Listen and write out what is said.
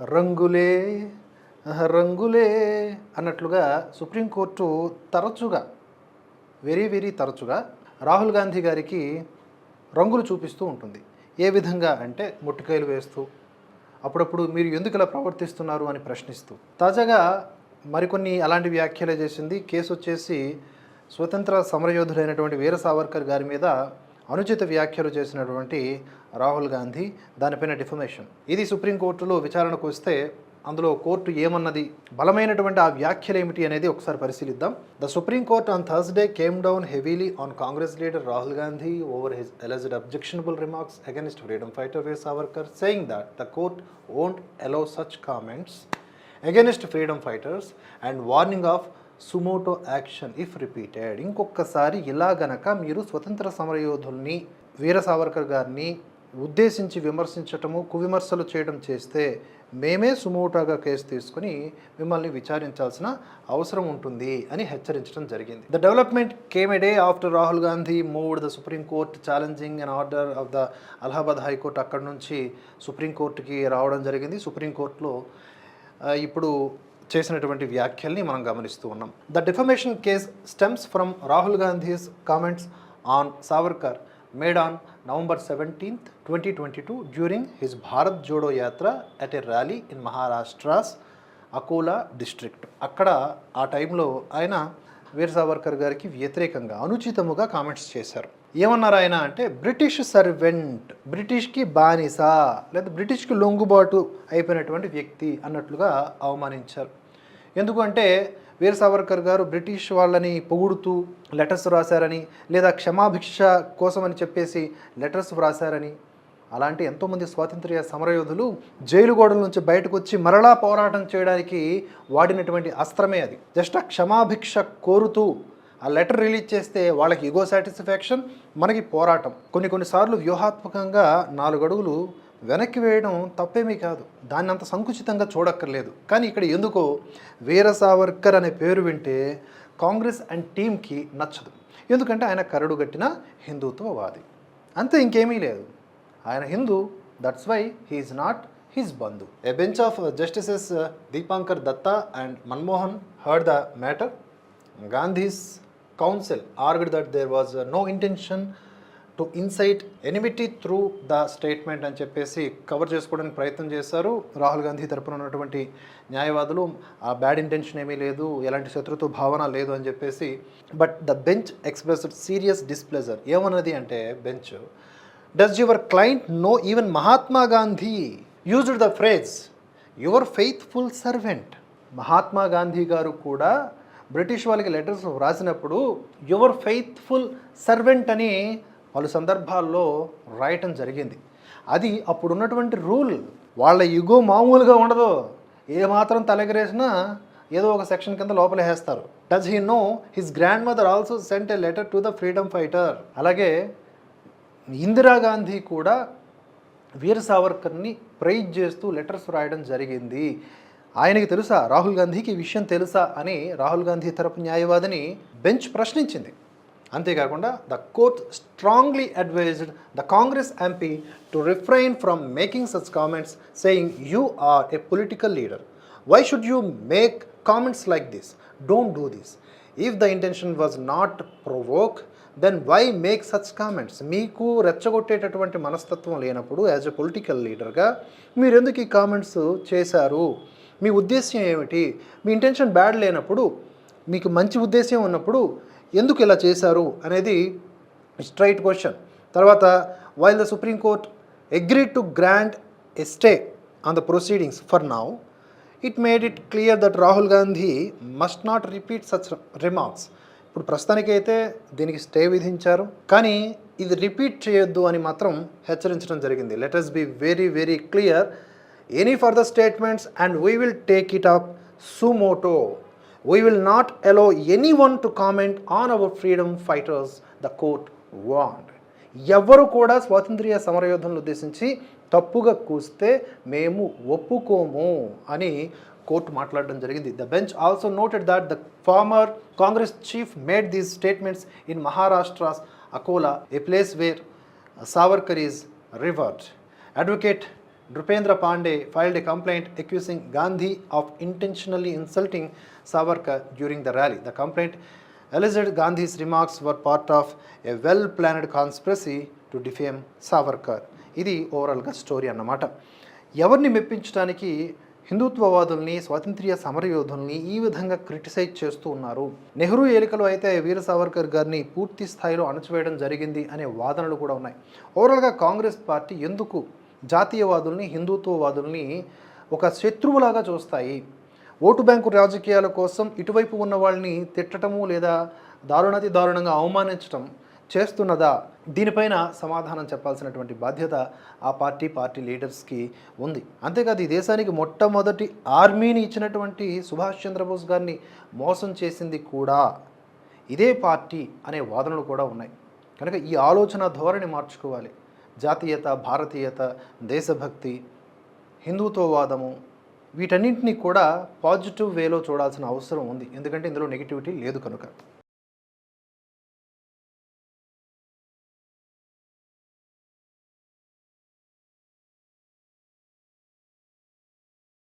రంగులే రంగులే అన్నట్లుగా సుప్రీంకోర్టు తరచుగా very very తరచుగా రాహుల్ గాంధీ గారికి రంగులు చూపిస్తూ ఉంటుంది. ఏ విధంగా అంటే ముట్టుకాయలు వేస్తూ అప్పుడప్పుడు మీరు ఎందుకు ఇలా ప్రవర్తిస్తున్నారు అని ప్రశ్నిస్తూ. తాజాగా మరికొన్ని అలాంటి వ్యాఖ్యలు చేసింది. కేసు వచ్చేసి స్వతంత్ర సమరయోధుడైనటువంటి వీర సావర్కర్ గారి మీద అనుచిత వ్యాఖ్యలు చేసినటువంటి రాహుల్ గాంధీ దానిపైన డిఫమేషన్. ఇది సుప్రీంకోర్టులో విచారణకు వస్తే అందులో కోర్టు ఏమన్నది బలమైనటువంటి ఆ వ్యాఖ్యలు ఏమిటి అనేది ఒకసారి పరిశీలిద్దాం. The supreme court on Thursday came down heavily on Congress leader Rahul Gandhi over his alleged objectionable remarks against freedom fighter Veer Savarkar saying that the court won't allow such comments against freedom fighters and warning of suo motu action if repeated ఇంకొకసారి ఇలా గనక మీరు స్వతంత్ర సమరయోధుల్ని వీర సావర్కర్ గారిని ఉద్దేశించి విమర్శించటము కువిమర్శలు చేయడం చేస్తే మేమే సుమోటోగా కేసు తీసుకుని మిమ్మల్ని విచారించాల్సిన అవసరం ఉంటుంది అని హెచ్చరించడం జరిగింది. The development came day after Rahul Gandhi moved the supreme court challenging and order of the Allahabad high court అక్కడ నుంచి సుప్రీంకోర్టుకి రావడం జరిగింది. సుప్రీంకోర్టులో ఇప్పుడు చేసినటువంటి వ్యాఖ్యల్ని మనం గమనిస్తూ ఉన్నాం. The defamation case stems from Rahul Gandhi's comments on Savarkar made on November seventeenth twenty twenty two during his Bharat Jodo Yatra at a rally in Maharashtra's Akola district అక్కడ ఆ టైంలో ఆయన వీర్ సావర్కర్ గారికి వ్యతిరేకంగా అనుచితముగా కామెంట్స్ చేశారు. ఏమన్నారు ఆయన అంటే బ్రిటిష్ సర్వెంట్ బ్రిటిష్కి బానిస లేదా బ్రిటిష్కి లొంగుబాటు అయిపోయినటువంటి వ్యక్తి అన్నట్లుగా అవమానించారు. ఎందుకంటే వీర్ సావర్కర్ గారు బ్రిటిష్ వాళ్ళని పొగుడుతూ లెటర్స్ రాశారని లేదా క్షమాభిక్ష కోసమని చెప్పేసి లెటర్స్ వ్రాశారని అలాంటి ఎంతోమంది స్వాతంత్ర్య సమరయోధులు జైలు గోడల నుంచి బయటకు వచ్చి మరలా పోరాటం చేయడానికి వాడినటువంటి అస్త్రమే అది. జస్ట్ ఆ క్షమాభిక్ష కోరుతూ ఆ లెటర్ రిలీజ్ చేస్తే వాళ్ళకి ఇగో సాటిస్ఫాక్షన్ మనకి పోరాటం. కొన్ని కొన్నిసార్లు వ్యూహాత్మకంగా నాలుగు అడుగులు వెనక్కి వేయడం తప్పేమీ కాదు. దాన్ని అంత సంకుచితంగా చూడక్కర్లేదు. కానీ ఇక్కడ ఎందుకో వీర సావర్కర్ అనే పేరు వింటే కాంగ్రెస్ అండ్ టీంకి నచ్చదు. ఎందుకంటే ఆయన కరడు గట్టిన హిందుత్వవాది. అంతే ఇంకేమీ లేదు. ఆయన Hindu that's why he's not his Bandhu a bench of justices Dipankar Datta and Manmohan heard the matter Gandhi's counsel argued that there was no intention to incite enmity through the statement అని చెప్పేసి cover చేసుకోవడానికి ప్రయత్నం చేశారు. రాహుల్ గాంధీ తరపున ఉన్నటువంటి న్యాయవాదులు ఆ bad intention ఏమీ లేదు ఎలాంటి శత్రుత్వ భావన లేదు అని చెప్పేసి but the bench expressed serious displeasure ఏమన్నది అంటే bench does your client know even Mahatma Gandhi used the phrase your faithful servant Mahatma Gandhi గారు కూడా బ్రిటిష్ వాళ్ళకి లెటర్స్ వ్రాసినప్పుడు యువర్ ఫెయిత్ఫుల్ సర్వెంట్ అని పలు సందర్భాల్లో రాయటం జరిగింది. అది అప్పుడు ఉన్నటువంటి రూల్. వాళ్ళ యుగో మామూలుగా ఉండదు. ఏ మాత్రం తలెగరేసినా ఏదో ఒక సెక్షన్ కింద లోపల వేస్తారు does he know his grandmother also sent a letter to the freedom fighter అలాగే ఇందిరాగాంధీ కూడా వీర సావర్కర్ని ప్రైజ్ చేస్తూ లెటర్స్ రాయడం జరిగింది. ఆయనకి తెలుసా రాహుల్ గాంధీకి ఈ విషయం తెలుసా అని రాహుల్ గాంధీ తరపు న్యాయవాదిని బెంచ్ ప్రశ్నించింది. అంతేకాకుండా the court strongly advised the Congress MP to refrain from making such comments saying you are a political leader. Why should you make comments like this? Don't do this. If the intention was not provoke then why make such comments? మీకు రెచ్చగొట్టేటటువంటి మనస్తత్వం లేనప్పుడు as a political లీడర్గా మీరు ఎందుకు ఈ comments చేశారు? మీ ఉద్దేశ్యం ఏమిటి? మీ ఇంటెన్షన్ బ్యాడ్ లేనప్పుడు మీకు మంచి ఉద్దేశ్యం ఉన్నప్పుడు ఎందుకు ఇలా చేశారు అనేది స్ట్రైట్ క్వశ్చన్ తర్వాత while the supreme court to grant a stay on the proceedings for now it made it clear that Rahul Gandhi must not repeat such remarks ఇప్పుడు ప్రస్తుతానికైతే దీనికి స్టే విధించారు. కానీ ఇది రిపీట్ చేయొద్దు అని మాత్రం హెచ్చరించడం జరిగింది. Let's be very very clear any further statements and we will take it up suo motu we will not allow anyone to comment on our freedom fighters the court warned ఎవ్వరు కూడా స్వాతంత్ర్య సమరయోధులను ఉద్దేశించి తప్పుగా కూస్తే మేము ఒప్పుకోము అని కోర్టు మాట్లాడడం జరిగింది. The bench also noted that the former Congress chief made these statements in Maharashtra's Akola a place where Savarkar is revered advocate Nripendra Pandey filed a complaint accusing Gandhi of intentionally insulting Savarkar during the rally the complaint alleged Gandhi's remarks were part of a well planned conspiracy to defame Savarkar ఇది ఓవరాల్గా story అన్నమాట. ఎవరిని మెప్పించడానికి హిందుత్వవాదుల్ని స్వాతంత్ర్య సమరయోధుల్ని ఈ విధంగా criticise చేస్తూ ఉన్నారు? నెహ్రూ ఏలికలు అయితే వీర సావర్కర్ గారిని పూర్తి స్థాయిలో అణచివేయడం జరిగింది అనే వాదనలు కూడా ఉన్నాయి. ఓవరాల్గా కాంగ్రెస్ పార్టీ ఎందుకు జాతీయవాదుల్ని హిందుత్వవాదుల్ని ఒక శత్రువులాగా చూస్తాయి. ఓటు బ్యాంకు రాజకీయాల కోసం ఇటువైపు ఉన్న వాళ్ళని తిట్టడము లేదా దారుణాతి దారుణంగా అవమానించడం చేస్తున్నదా? దీనిపైన సమాధానం చెప్పాల్సినటువంటి బాధ్యత ఆ పార్టీ పార్టీ లీడర్స్కి ఉంది. అంతేకాదు ఈ దేశానికి మొట్టమొదటి ఆర్మీని ఇచ్చినటువంటి సుభాష్ చంద్రబోస్ గారిని మోసం చేసింది కూడా ఇదే పార్టీ అనే వాదనలు కూడా ఉన్నాయి. కనుక ఈ ఆలోచన ధోరణి మార్చుకోవాలి. జాతీయత భారతీయత దేశభక్తి హిందుత్వవాదము వీటన్నింటినీ కూడా పాజిటివ్ వేలో చూడాల్సిన అవసరం ఉంది. ఎందుకంటే ఇందులో నెగిటివిటీ లేదు కనుక.